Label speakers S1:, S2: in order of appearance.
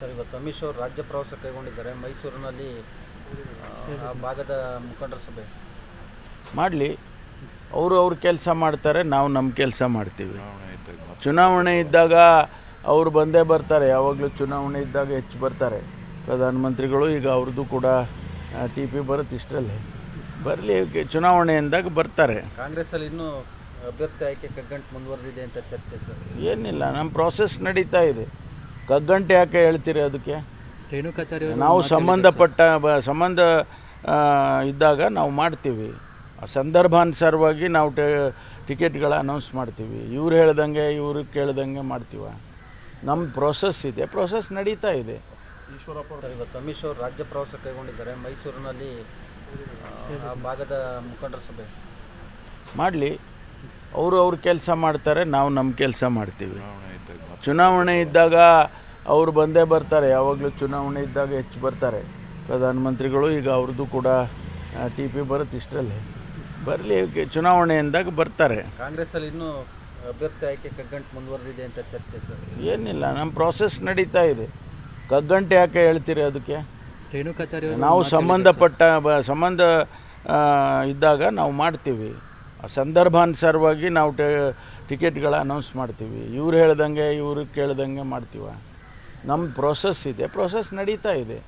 S1: Sir ಇವತ್ತು ಅಮಿತ್ ಶಾ ಅವರು ರಾಜ್ಯ ಪ್ರವಾಸ ಕೈಗೊಂಡಿದ್ದಾರೆ. ಮೈಸೂರಿನಲ್ಲಿ ಆ, ಆ ಭಾಗದ ಮುಖಂಡರ ಸಭೆ.
S2: ಮಾಡಲಿ. ಅವರು ಅವ್ರ ಕೆಲಸ ಮಾಡ್ತಾರೆ ನಾವು ನಮ್ಮ ಕೆಲಸ ಮಾಡ್ತೀವಿ. ಚುನಾವಣೆ ಇದ್ದಾಗ ಅವರು ಬಂದೇ ಬರ್ತಾರೆ. ಯಾವಾಗಲೂ ಚುನಾವಣೆ ಇದ್ದಾಗ ಹೆಚ್ಚು ಬರ್ತಾರೆ. ಪ್ರಧಾನಮಂತ್ರಿಗಳು ಈಗ ಅವ್ರದ್ದು ಕೂಡ ಟಿ ಪಿ ಬರುತ್ತೆ ಇಷ್ಟರಲ್ಲೇ. ಬರಲಿ ಚುನಾವಣೆ ಅಂದಾಗ ಬರ್ತಾರೆ.
S1: ಕಾಂಗ್ರೆಸ್ಸಲ್ಲಿ ಇನ್ನೂ ಅಭ್ಯರ್ಥಿ ಆಯ್ಕೆ ಕಗ್ಗಂಟು ಮುಂದುವರೆದಿದೆ ಅಂತ ಚರ್ಚೆ ಸರ್.
S2: ಏನಿಲ್ಲ ನಮ್ಮ ಪ್ರಾಸೆಸ್ ನಡೀತಾ ಇದೆ. ಕಗ್ಗಂಟೆ ಯಾಕೆ ಹೇಳ್ತೀರಿ ಅದಕ್ಕೆ?
S1: ರೇಣುಕಾಚಾರ್ಯ
S2: ನಾವು ಸಂಬಂಧಪಟ್ಟ ಬ- ಸಂಬಂಧ ಆ, ಇದ್ದಾಗ ನಾವು ಮಾಡ್ತೀವಿ. ಆ ಸಂದರ್ಭಾನುಸಾರವಾಗಿ ನಾವು ಟ- ಟಿಕೆಟ್ಗಳ ಅನೌನ್ಸ್ ಮಾಡ್ತೀವಿ. ಇವ್ರು ಹೇಳ್ದಂಗೆ ಇವ್ರಿಗೆ ಕೇಳ್ದಂಗೆ ಮಾಡ್ತೀವ. ನಮ್ಮ ಪ್ರೋಸೆಸ್ ಇದೆ. ಪ್ರೊಸೆಸ್ ನಡೀತಾ ಇದೆ.
S1: ಈಶ್ವರಪ್ಪ ಇವತ್ತು ಅಮಿತ್ ಶಾ ಅವರು ರಾಜ್ಯ ಪ್ರವಾಸ ಕೈಗೊಂಡಿದ್ದಾರೆ. ಮೈಸೂರಿನಲ್ಲಿ ಆ, ಆ ಭಾಗದ ಮುಖಂಡರ ಸಭೆ.
S2: ಮಾಡಲಿ. ಅವರು ಅವ್ರ ಕೆಲಸ ಮಾಡ್ತಾರೆ ನಾವು ನಮ್ಮ ಕೆಲಸ ಮಾಡ್ತೀವಿ. ಚುನಾವಣೆ ಇದ್ದಾಗ ಅವರು ಬಂದೇ ಬರ್ತಾರೆ. ಯಾವಾಗಲೂ ಚುನಾವಣೆ ಇದ್ದಾಗ ಹೆಚ್ಚು ಬರ್ತಾರೆ. ಪ್ರಧಾನಮಂತ್ರಿಗಳು ಈಗ ಅವ್ರದ್ದು ಕೂಡ ಟಿ ಪಿ ಬರುತ್ತೆ ಇಷ್ಟರಲ್ಲಿ. ಬರಲಿ ಚುನಾವಣೆ ಅಂದಾಗ ಬರ್ತಾರೆ.
S1: ಕಾಂಗ್ರೆಸ್ಸಲ್ಲಿ ಇನ್ನೂ ಅಭ್ಯರ್ಥಿ ಆಯ್ಕೆ ಕಗ್ಗಂಟು ಮುಂದುವರೆದಿದೆ ಅಂತ ಚರ್ಚೆ ಸರ್.
S2: ಏನಿಲ್ಲ ನಮ್ಮ ಪ್ರಾಸೆಸ್ ನಡೀತಾ ಇದೆ. ಕಗ್ಗಂಟು ಯಾಕೆ ಹೇಳ್ತೀರಿ ಅದಕ್ಕೆ?
S1: ರೇಣುಕಾಚಾರ್ಯ
S2: ನಾವು ಸಂಬಂಧಪಟ್ಟ ಬ- ಸಂಬಂಧ ಇದ್ದಾಗ ನಾವು ಮಾಡ್ತೀವಿ. ಆ ಸಂದರ್ಭಾನುಸಾರವಾಗಿ ನಾವು ಟ- ಟಿಕೆಟ್ಗಳ ಅನೌನ್ಸ್ ಮಾಡ್ತೀವಿ. ಇವ್ರು ಹೇಳ್ದಂಗೆ ಇವ್ರು ಕೇಳ್ದಂಗೆ ಮಾಡ್ತೀವ. ನಮ್ಮ ಪ್ರೋಸೆಸ್ ಇದೆ ಪ್ರೋಸೆಸ್ ನಡೀತಾ ಇದೆ.